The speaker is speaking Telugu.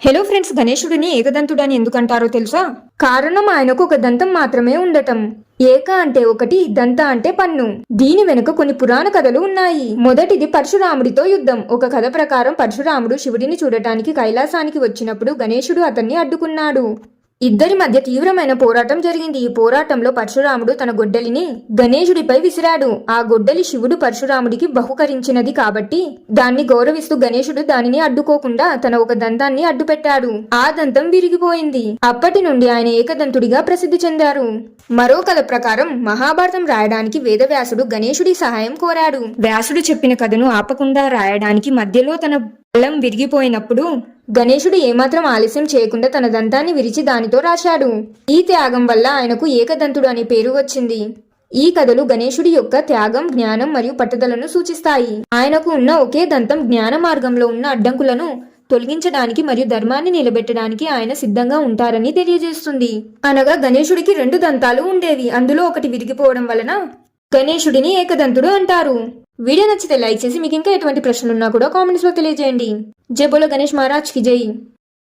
హలో ఫ్రెండ్స్ గణేశుడిని ఏకదంతుడు అని ఎందుకంటారో తెలుసా కారణం ఆయనకు ఒక దంతం మాత్రమే ఉండటం ఏక అంటే ఒకటి దంత అంటే పన్ను దీని వెనుక కొన్ని పురాణ కథలు ఉన్నాయి మొదటిది పరశురాముడితో యుద్ధం ఒక కథ ప్రకారం పరశురాముడు శివుడిని చూడటానికి కైలాసానికి వచ్చినప్పుడు గణేశుడు అతన్ని అడ్డుకున్నాడు ఇద్దరి మధ్య తీవ్రమైన పోరాటం జరిగింది. ఈ పోరాటంలో పరశురాముడు తన గొడ్డలిని గణేశుడిపై విసిరాడు. ఆ గొడ్డలి శివుడు పరశురాముడికి బహుకరించినది కాబట్టి దాన్ని గౌరవిస్తూ గణేశుడు దానిని అడ్డుకోకుండా తన ఒక దంతాన్ని అడ్డుపెట్టాడు. ఆ దంతం విరిగిపోయింది. అప్పటి నుండి ఆయన ఏకదంతుడిగా ప్రసిద్ధి చెందారు. మరో కథ ప్రకారం మహాభారతం రాయడానికి వేదవ్యాసుడు గణేశుడి సహాయం కోరాడు. వ్యాసుడు చెప్పిన కథను ఆపకుండా రాయడానికి మధ్యలో తన బలం విరిగిపోయినప్పుడు గణేశుడు ఏమాత్రం ఆలస్యం చేయకుండా తన దంతాన్ని విరిచి దానితో రాశాడు. ఈ త్యాగం వల్ల ఆయనకు ఏకదంతుడు అనే పేరు వచ్చింది. ఈ కథలు గణేశుడి యొక్క త్యాగం జ్ఞానం మరియు పట్టుదలను సూచిస్తాయి. ఆయనకు ఉన్న ఒకే దంతం జ్ఞాన మార్గంలో ఉన్న అడ్డంకులను తొలగించడానికి మరియు ధర్మాన్ని నిలబెట్టడానికి ఆయన సిద్ధంగా ఉంటారని తెలియజేస్తుంది. అనగా గణేశుడికి రెండు దంతాలు ఉండేవి. అందులో ఒకటి విరిగిపోవడం వలన గణేశుడిని ఏకదంతుడు అంటారు. వీడియో నచ్చితే లైక్ చేసి మీకు ఇంకా ఎటువంటి ప్రశ్నలు ఉన్నా కూడా కామెంట్స్లో తెలియజేయండి. జై బోలో గణేష్ మహారాజ్కి జై.